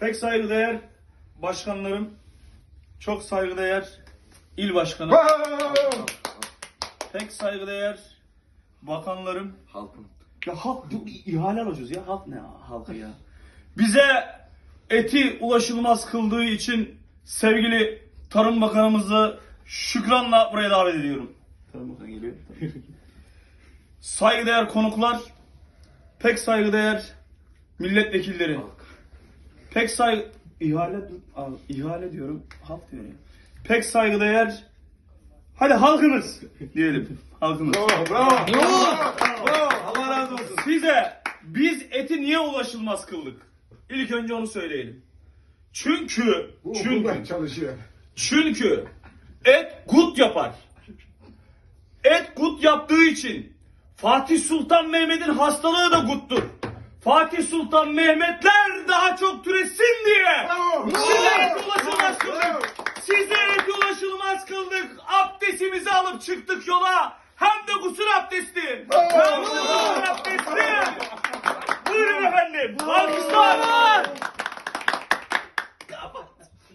Pek saygıdeğer başkanlarım, çok saygıdeğer il başkanım, pek saygıdeğer bakanlarım. Halkım. Ya halk bu ihale alacağız ya halk ne halkı ya. Bize eti ulaşılmaz kıldığı için sevgili Tarım Bakanımızı şükranla buraya davet ediyorum. Tarım Bakanı geliyor. saygıdeğer konuklar, pek saygıdeğer milletvekilleri. Pek say ihale Aa, ihale diyorum. Halk diyor ya. Pek saygıdeğer hadi halkımız diyelim. Halkımız. Bravo! Bravo! Bravo! Allah razı olsun. Size biz eti niye ulaşılmaz kıldık? İlk önce onu söyleyelim. Çünkü Bu çünkü çalışıyor. çünkü et gut yapar. Et gut yaptığı için Fatih Sultan Mehmet'in hastalığı da guttur. Fatih Sultan Mehmetler daha çok türesin diye. Bravo! Size et ulaşılmaz kıldık. Size et ulaşılmaz kıldık. Abdestimizi alıp çıktık yola. Hem de gusül abdesti. Hem de gusül abdesti. Buyurun efendim. Alkışlar.